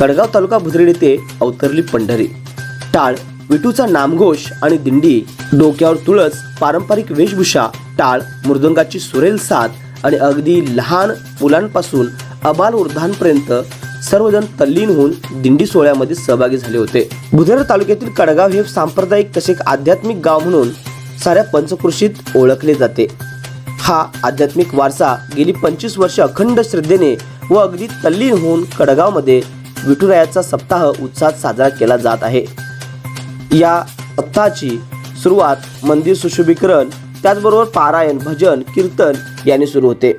कडगाव तालुका बुधरेड येथे अवतरली पंढरी. टाळ विटूचा नामघोष आणि दिंडी डोक्यावर तुळस पारंपरिक वेशभूषा टाळ मृदंगाची सुरेल साथ आणि अगदी लहान मुलांपासून अबाल वृद्धांपर्यंत सर्वजण तल्लीन होऊन दिंडी सोहळ्यामध्ये सहभागी झाले होते. बुधेर तालुक्यातील कडगाव हे सांप्रदायिक तसेच आध्यात्मिक गाव म्हणून साऱ्या पंचकृषीत ओळखले जाते. हा आध्यात्मिक वारसा गेली पंचवीस वर्ष अखंड श्रद्धेने व अगदी तल्लीन होऊन कडगावमध्ये विठुरायाचा सप्ताह उत्साहात साजरा केला जात आहे. या सप्ताहाची सुरुवात मंदिर सुशोभीकरण त्याचबरोबर पारायण भजन कीर्तन याने सुरू होते.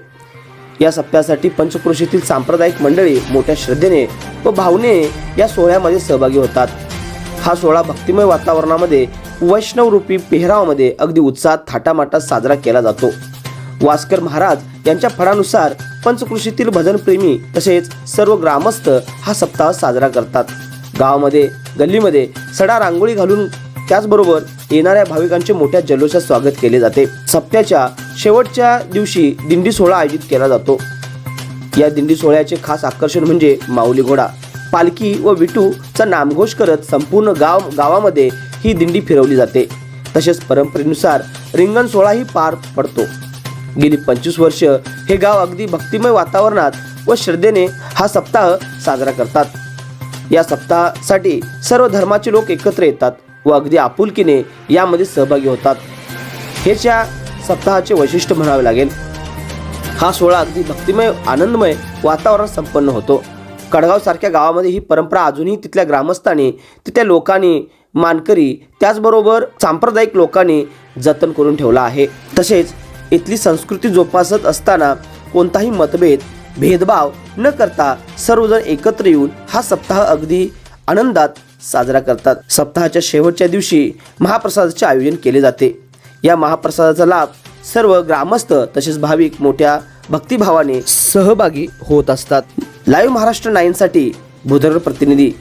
या सप्त्यासाठी पंचक्रोशीतील सांप्रदायिक मंडळी मोठ्या श्रद्धेने व भावने या सोहळ्यामध्ये सहभागी होतात. हा सोहळा भक्तिमय वातावरणामध्ये वैष्णवरूपी पेहरावामध्ये अगदी उत्साहात थाटामाटात साजरा केला जातो. वास्कर महाराज यांच्या फळानुसार पंचकृषीतील भजनप्रेमी तसेच सर्व ग्रामस्थ हा सप्ताह साजरा करतात. गावामध्ये गल्लीमध्ये सडा रांगोळी घालून त्याचबरोबर येणाऱ्या भाविकांचे मोठ्या जल्लोषात स्वागत केले जाते. सप्त्याच्या शेवटच्या दिवशी दिंडी सोहळा आयोजित केला जातो. या दिंडी सोहळ्याचे खास आकर्षण म्हणजे माऊली घोडा. पालखी व विटूचा नामघोष करत संपूर्ण गाव गावामध्ये ही दिंडी फिरवली जाते. तसेच परंपरेनुसार रिंगण सोहळाही पार पडतो. गेली पंचवीस वर्ष हे गाव अगदी भक्तिमय वातावरणात व श्रद्धेने हा सप्ताह साजरा करतात. या सप्ताहासाठी सर्व धर्माचे लोक एकत्र येतात व अगदी आपुलकीने यामध्ये सहभागी होतात. हेच या सप्ताहाचे वैशिष्ट्य म्हणावे लागेल. हा सोहळा अगदी भक्तिमय आनंदमय वातावरण संपन्न होतो. कडगाव सारख्या गावामध्ये ही परंपरा अजूनही तिथल्या ग्रामस्थांनी तिथल्या लोकांनी मानकरी त्याचबरोबर सांप्रदायिक लोकांनी जतन करून ठेवला आहे. तसेच इथली संस्कृती जोपासत असताना कोणताही मतभेद भेदभाव न करता सर्वजण एकत्र येऊन हा सप्ताह अगदी आनंदात साजरा करतात. सप्ताहाच्या शेवटच्या दिवशी महाप्रसादाचे आयोजन केले जाते. या महाप्रसादाचा लाभ सर्व ग्रामस्थ तसेच भाविक मोठ्या भक्तिभावाने सहभागी होत असतात. लाईव्ह महाराष्ट्र नाईनसाठी बुधर प्रतिनिधी